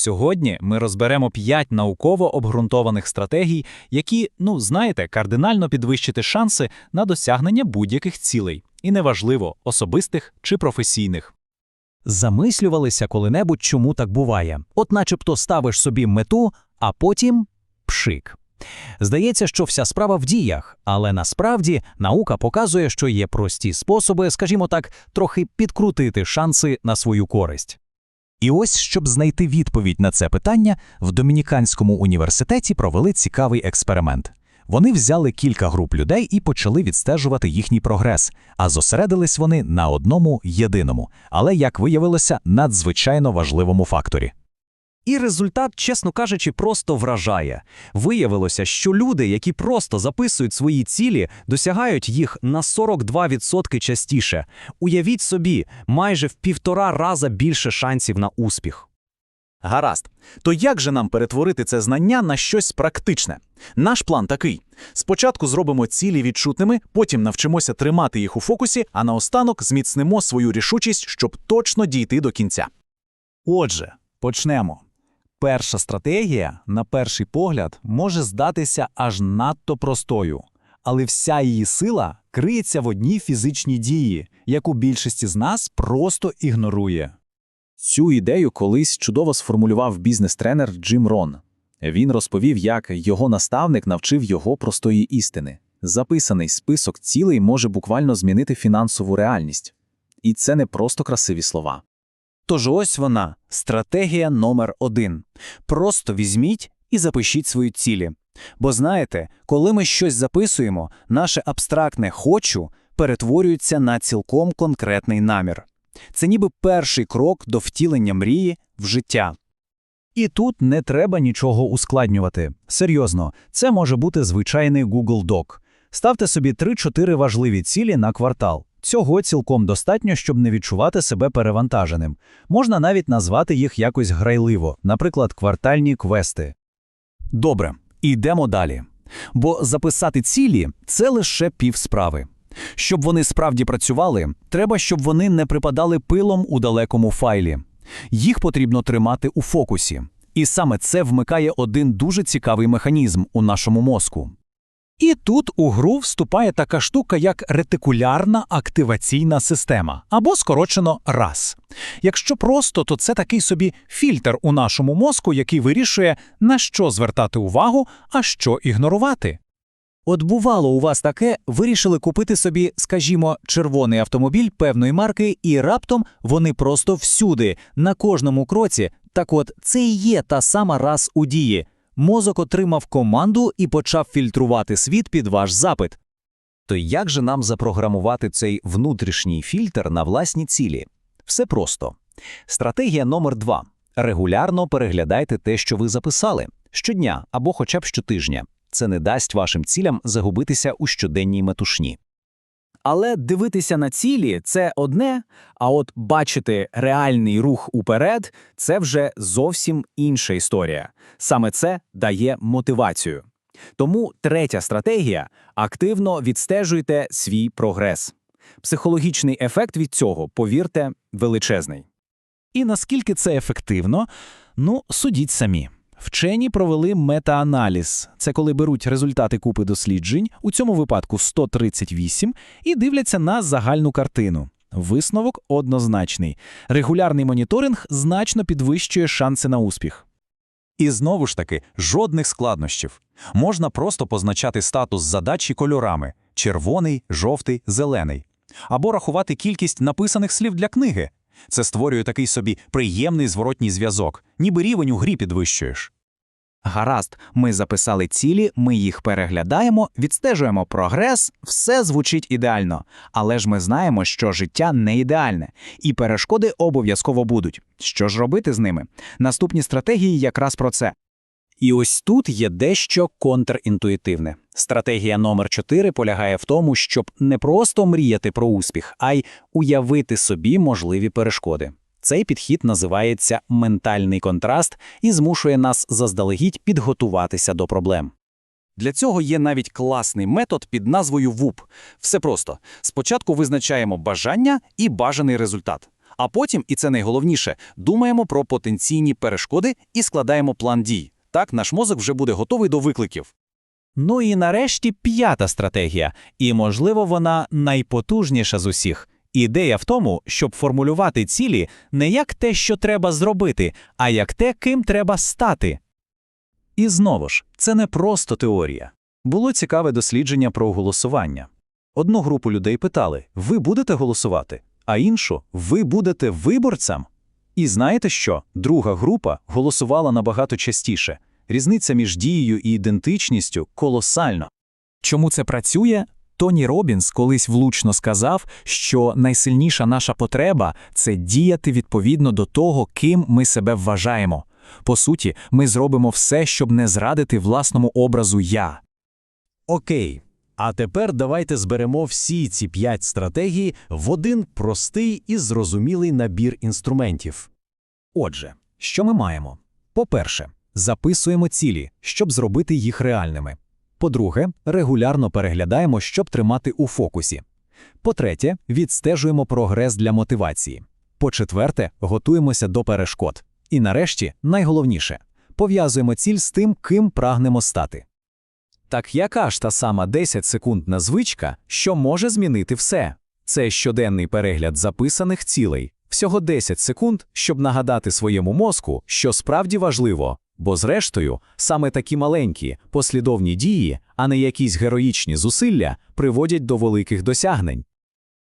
Сьогодні ми розберемо 5 науково обґрунтованих стратегій, які, ну знаєте, кардинально підвищити шанси на досягнення будь-яких цілей, і неважливо, особистих чи професійних. Замислювалися коли-небудь, чому так буває. От начебто ставиш собі мету, а потім пшик. Здається, що вся справа в діях, але насправді наука показує, що є прості способи, скажімо так, трохи підкрутити шанси на свою користь. І ось, щоб знайти відповідь на це питання, в Домініканському університеті провели цікавий експеримент. Вони взяли кілька груп людей і почали відстежувати їхній прогрес, а зосередились вони на одному єдиному, але, як виявилося, надзвичайно важливому факторі. І результат, чесно кажучи, просто вражає. Виявилося, що люди, які просто записують свої цілі, досягають їх на 42% частіше. Уявіть собі, майже в півтора раза більше шансів на успіх. Гаразд. То як же нам перетворити це знання на щось практичне? Наш план такий: спочатку зробимо цілі відчутними, потім навчимося тримати їх у фокусі, а наостанок зміцнимо свою рішучість, щоб точно дійти до кінця. Отже, почнемо. Перша стратегія, на перший погляд, може здатися аж надто простою, але вся її сила криється в одній фізичній дії, яку більшість з нас просто ігнорує. Цю ідею колись чудово сформулював бізнес-тренер Джим Рон. Він розповів, як його наставник навчив його простої істини. Записаний список цілей може буквально змінити фінансову реальність. І це не просто красиві слова. Тож ось вона, стратегія номер один. Просто візьміть і запишіть свої цілі. Бо знаєте, коли ми щось записуємо, наше абстрактне хочу перетворюється на цілком конкретний намір. Це ніби перший крок до втілення мрії в життя. І тут не треба нічого ускладнювати. Серйозно, це може бути звичайний Google Doc. Ставте собі 3-4 важливі цілі на квартал. Цього цілком достатньо, щоб не відчувати себе перевантаженим. Можна навіть назвати їх якось грайливо, наприклад, квартальні квести. Добре, йдемо далі. Бо записати цілі це лише пів справи. Щоб вони справді працювали, треба, щоб вони не припадали пилом у далекому файлі. Їх потрібно тримати у фокусі. І саме це вмикає один дуже цікавий механізм у нашому мозку. І тут у гру вступає така штука, як ретикулярна активаційна система, або скорочено РАС. Якщо просто, то це такий собі фільтр у нашому мозку, який вирішує, на що звертати увагу, а що ігнорувати. От бувало у вас таке, вирішили купити собі, скажімо, червоний автомобіль певної марки, і раптом вони просто всюди, на кожному кроці. Так от, це і є та сама раз у дії. Мозок отримав команду і почав фільтрувати світ під ваш запит. То як же нам запрограмувати цей внутрішній фільтр на власні цілі? Все просто. Стратегія номер два. Регулярно переглядайте те, що ви записали, щодня або хоча б щотижня. Це не дасть вашим цілям загубитися у щоденній метушні. Але дивитися на цілі це одне, а от бачити реальний рух уперед це вже зовсім інша історія. Саме це дає мотивацію. Тому третя стратегія активно відстежуйте свій прогрес. Психологічний ефект від цього, повірте, величезний. І наскільки це ефективно? Ну, судіть самі. Вчені провели метааналіз. Це коли беруть результати купи досліджень, у цьому випадку 138, і дивляться на загальну картину. Висновок однозначний. Регулярний моніторинг значно підвищує шанси на успіх. І знову ж таки, жодних складнощів. Можна просто позначати статус задачі кольорами червоний, жовтий, зелений. Або рахувати кількість написаних слів для книги. Це створює такий собі приємний зворотній зв'язок, ніби рівень у грі підвищуєш. Гаразд, ми записали цілі, ми їх переглядаємо, відстежуємо прогрес, все звучить ідеально. Але ж ми знаємо, що життя не ідеальне, і перешкоди обов'язково будуть. Що ж робити з ними? Наступні стратегії якраз про це. І ось тут є дещо контрінтуїтивне. Стратегія номер 4 полягає в тому, щоб не просто мріяти про успіх, а й уявити собі можливі перешкоди. Цей підхід називається ментальний контраст і змушує нас заздалегідь підготуватися до проблем. Для цього є навіть класний метод під назвою ВУП. Все просто. Спочатку визначаємо бажання і бажаний результат. А потім, і це найголовніше, думаємо про потенційні перешкоди і складаємо план дій. Так наш мозок вже буде готовий до викликів. Ну і нарешті п'ята стратегія, і, можливо, вона найпотужніша з усіх. Ідея в тому, щоб формулювати цілі не як те, що треба зробити, а як те, ким треба стати. І знову ж, це не просто теорія. Було цікаве дослідження про голосування. Одну групу людей питали: ви будете голосувати, а іншу ви будете виборцем. І знаєте що? Друга група голосувала набагато частіше. Різниця між дією і ідентичністю колосальна. Чому це працює? Тоні Робінс колись влучно сказав, що найсильніша наша потреба це діяти відповідно до того, ким ми себе вважаємо. По суті, ми зробимо все, щоб не зрадити власному образу я. Окей. А тепер давайте зберемо всі ці п'ять стратегій в один простий і зрозумілий набір інструментів. Отже, що ми маємо? По-перше, записуємо цілі, щоб зробити їх реальними. По-друге, регулярно переглядаємо, щоб тримати у фокусі. По-третє, відстежуємо прогрес для мотивації. По-четверте, готуємося до перешкод. І нарешті, найголовніше, пов'язуємо ціль з тим, ким прагнемо стати. Так яка ж та сама 10-секундна звичка, що може змінити все? Це щоденний перегляд записаних цілей, всього 10 секунд, щоб нагадати своєму мозку, що справді важливо, бо зрештою, саме такі маленькі, послідовні дії, а не якісь героїчні зусилля, приводять до великих досягнень.